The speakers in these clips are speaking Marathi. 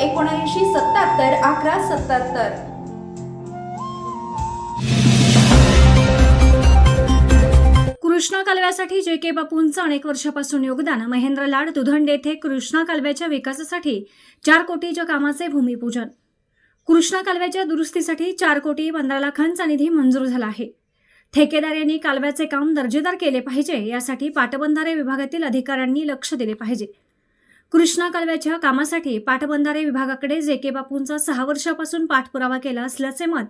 एकोणऐंशी सत्याहत्तर अकरा सत्याहत्तर. कृष्णा कालव्यासाठी जे के बापूंचं अनेक वर्षापासून योगदान महेंद्र लाड दुधंड येथे कृष्णा कालव्याच्या विकासासाठी चार कोटीच्या कामाचे भूमिपूजन. कृष्णा कालव्याच्या दुरुस्तीसाठी चार कोटी पंधरा लाखांचा निधी मंजूर झाला आहे. ठेकेदार यांनी कालव्याचे काम दर्जेदार केले पाहिजे यासाठी पाटबंधारे विभागातील अधिकाऱ्यांनी लक्ष दिले पाहिजे. कृष्णा कालव्याच्या कामासाठी पाटबंधारे विभागाकडे जे के बापूंचा सहा वर्षापासून पाठपुरावा केला असल्याचे मत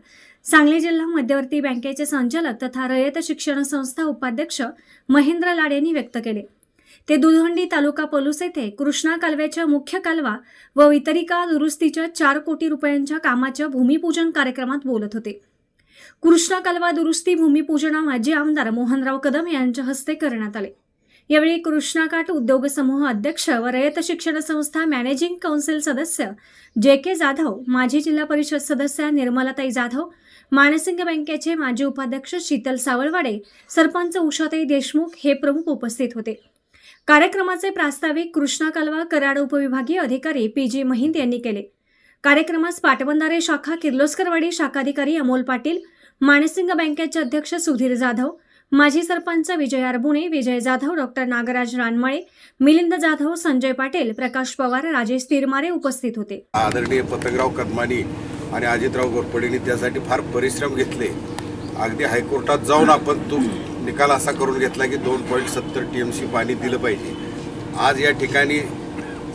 सांगली जिल्हा मध्यवर्ती बँकेचे संचालक तथा रयत शिक्षण संस्था उपाध्यक्ष महेंद्र लाड यांनी व्यक्त केले. ते दुधंडी तालुका पलूस येथे कृष्णा कालव्याच्या मुख्य कालवा व वितरिका दुरुस्तीच्या चार कोटी रुपयांच्या कामाच्या भूमिपूजन कार्यक्रमात बोलत होते. कृष्णा कालवा दुरुस्ती भूमिपूजना माजी आमदार मोहनराव कदम यांच्या हस्ते करण्यात आले. यावेळी कृष्णाकाठ उद्योग समूह अध्यक्ष व रयत शिक्षण संस्था मॅनेजिंग कौन्सिल सदस्य जे के जाधव माजी जिल्हा परिषद सदस्य निर्मलाताई जाधव मानसिंग बँकेचे माजी उपाध्यक्ष शीतल सावळवाडे सरपंच उषाताई देशमुख हे प्रमुख उपस्थित होते. कार्यक्रमाचे प्रास्ताविक कृष्णा कालवा कराड उपविभागीय अधिकारी पी जी महिंद यांनी केले. कार्यक्रमास पाटबंधारे शाखा किर्लोस्करवाडी शाखाधिकारी अमोल पाटील मानसिंग बँकेचे अध्यक्ष सुधीर जाधव माजी सरपंच विजय अरबुणे विजय जाधव डॉक्टर नागराज रानमळे मिलिंद जाधव संजय पाटील प्रकाश पवार राजेश तिरमारे उपस्थित होते. आदरणीय पतंगराव कदमानी आणि अजितराव गोरपडेंनी त्यासाठी फार परिश्रम घेतले. अगदी हायकोर्टात जाऊन आपण तो निकाल असा करून घेतला की दोन पॉईंट सत्तर टी एम सी पाणी दिलं पाहिजे. आज या ठिकाणी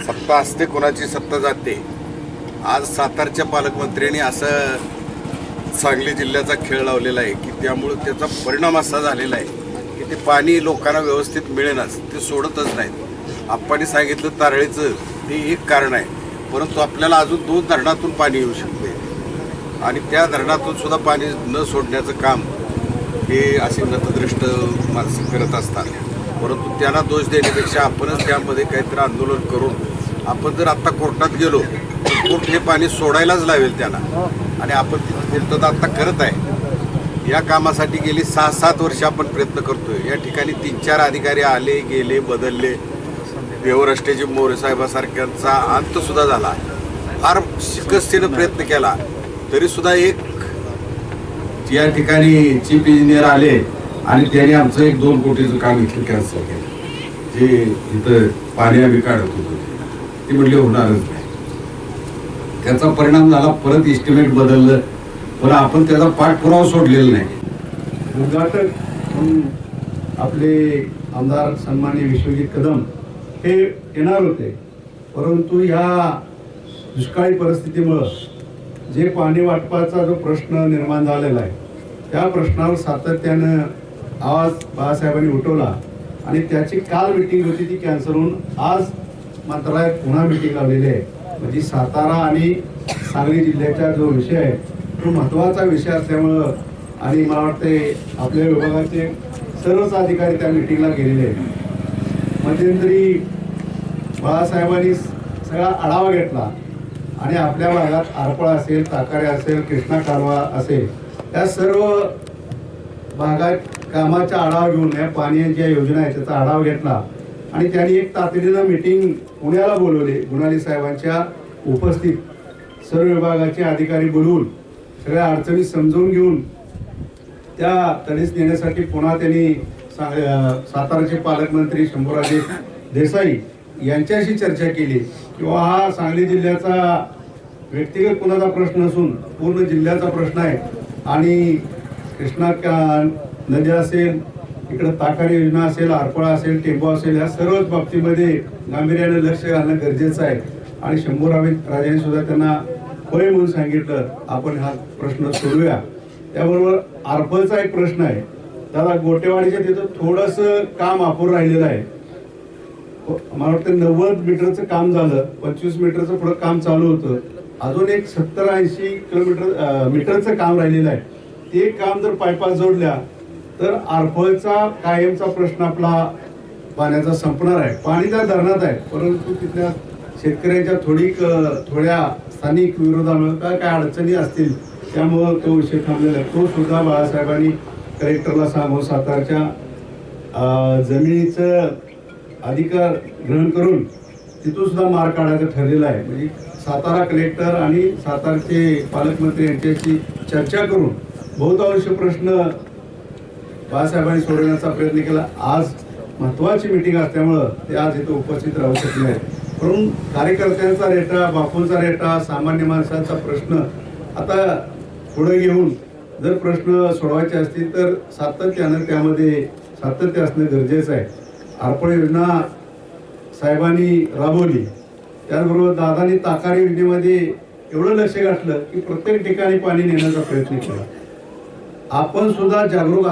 सत्ता असते कोणाची सत्ता जाते? आज सातारच्या पालकमंत्र्यांनी असं सांगली जिल्ह्याचा खेळ लावलेला आहे की त्यामुळं त्याचा परिणाम असा झालेला आहे की ते पाणी लोकांना व्यवस्थित मिळेनाच ते सोडतच नाहीत. आप्पांनी सांगितलं तारळीचं हे एक कारण आहे परंतु आपल्याला अजून दोन धरणातून पाणी येऊ शकते. आणि त्या धरणातून सुद्धा पाणी न सोडण्याचं काम हे असे नतदृष्ट माणसं करत असतात. परंतु त्यांना दोष देण्यापेक्षा आपणच त्यामध्ये काहीतरी आंदोलन करून आपण जर आत्ता कोर्टात गेलो तर कोर्ट हे पाणी सोडायलाच लावेल त्यांना. आणि आपण तिथं तर आत्ता करत आहे. या कामासाठी गेली सहा सात वर्ष आपण प्रयत्न करतोय. या ठिकाणी तीन चार अधिकारी आले गेले बदलले. देवराष्ट्राचे मोरे अंतसुद्धा अंत सुद्धा झाला. फार शिकस्तीनं प्रयत्न केला. तरी सुद्धा एक या ठिकाणी चीफ इंजिनियर आले आणि त्याने आमचं एक दोन कोटीचं काम इथलं कॅन्सल केलं. जे इथं पाणी काढत होतो. ते म्हटले होणारच नाही. त्याचा परिणाम झाला परत इस्टिमेट बदललं. पण आपण त्याचा पाठपुरावा सोडलेला नाही. उद्घाटक म्हणून आपले आमदार सन्मान्य विश्वजित कदम हे येणार होते. परंतु ह्या दुष्काळी परिस्थितीमुळं जे पाणी वाटपाचा जो प्रश्न निर्माण झालेला आहे त्या प्रश्नावर सातत्यानं आवाज बाळासाहेबांनी उठवला आणि त्याची काल मिटिंग होती ती कॅन्सल होऊन आज मंत्रालयात पुन्हा मिटिंग लावलेली आहे. म्हणजे सातारा आणि सांगली जिल्ह्याचा जो विषय आहे तो महत्त्वाचा विषय असल्यामुळं आणि मला वाटते आपल्या विभागाचे सर्वच अधिकारी त्या मिटिंगला गेलेले आहेत. मध्यंतरी बाळासाहेबांनी सगळा आढावा घेतला आणि आपल्या भागात आरपळा असेल ताकारे असेल कृष्णा कालवा असेल या सर्व भागात कामाचा आढावा घेऊन या पाण्याच्या योजना आहेत त्याचा आढावा घेतला. आणि त्यांनी एक तातडीनं मीटिंग पुण्याला बोलवले. गुणाली साहेबांच्या उपस्थित सर्व विभागाचे अधिकारी बोलवून सगळ्या अडचणी समजून घेऊन त्या तडीस नेण्यासाठी पुन्हा त्यांनी सा- साताराचे पालकमंत्री शंभूराजे देसाई यांच्याशी चर्चा केली किंवा हा सांगली जिल्ह्याचा व्यक्तिगत कुणाचा प्रश्न नसून पूर्ण जिल्ह्याचा प्रश्न आहे. आणि कृष्णा का- नदी असेल इकडं ताकार योजना असेल आरपळा असेल टेंबू असेल या सर्वच बाबतीमध्ये गांभीर्यानं लक्ष घालणं गरजेचं आहे. आणि शंभूरावे राजाने सुद्धा त्यांना होय म्हणून सांगितलं आपण हा प्रश्न सोडूया. त्याबरोबर आरपळचा एक प्रश्न आहे. दादा गोटेवाडीच्या तिथं थोडंसं काम अपूर राहिलेलं आहे. हो, मला वाटतं नव्वद मीटरचं काम झालं पंचवीस मीटरचं पुढं काम चालू होतं. अजून एक सत्तर ऐंशी किलोमीटर मीटरचं काम राहिलेलं आहे. ते काम जर पायपास जोडल्या तर आरफळचा कायमचा प्रश्न आपला पाण्याचा संपणार आहे. पाणी त्या धरणात आहे परंतु तिथल्या शेतकऱ्यांच्या थोडी थोड्या स्थानिक विरोधामुळे काय काय अडचणी असतील त्यामुळं तो विषय थांबलेला आहे. तो सुद्धा बाळासाहेबांनी कलेक्टरला सांगून सातारच्या जमिनीचं अधिकार ग्रहण करून तिथून सुद्धा मार्ग काढायचं ठरलेलं आहे. म्हणजे सातारा कलेक्टर आणि सातारचे पालकमंत्री यांच्याशी चर्चा करून बहुतांश प्रश्न बाळासाहेबांनी सोडवण्याचा प्रयत्न केला. आज महत्वाची मिटिंग असल्यामुळं ते आज इथं उपस्थित राहू शकले आहेत म्हणून कार्यकर्त्यांचा रेटा बापूंचा रेटा सामान्य माणसाचा प्रश्न आता पुढे घेऊन जर प्रश्न सोडवायचे असतील तर सातत्यानं त्यामध्ये सातत्य असणं गरजेचं आहे. अर्पण योजना साहेबांनी राबवली. त्याचबरोबर दादानी ताकार योजनेमध्ये एवढं लक्ष घातलं की प्रत्येक ठिकाणी पाणी नेण्याचा प्रयत्न केला. आपण सुद्धा जागरूक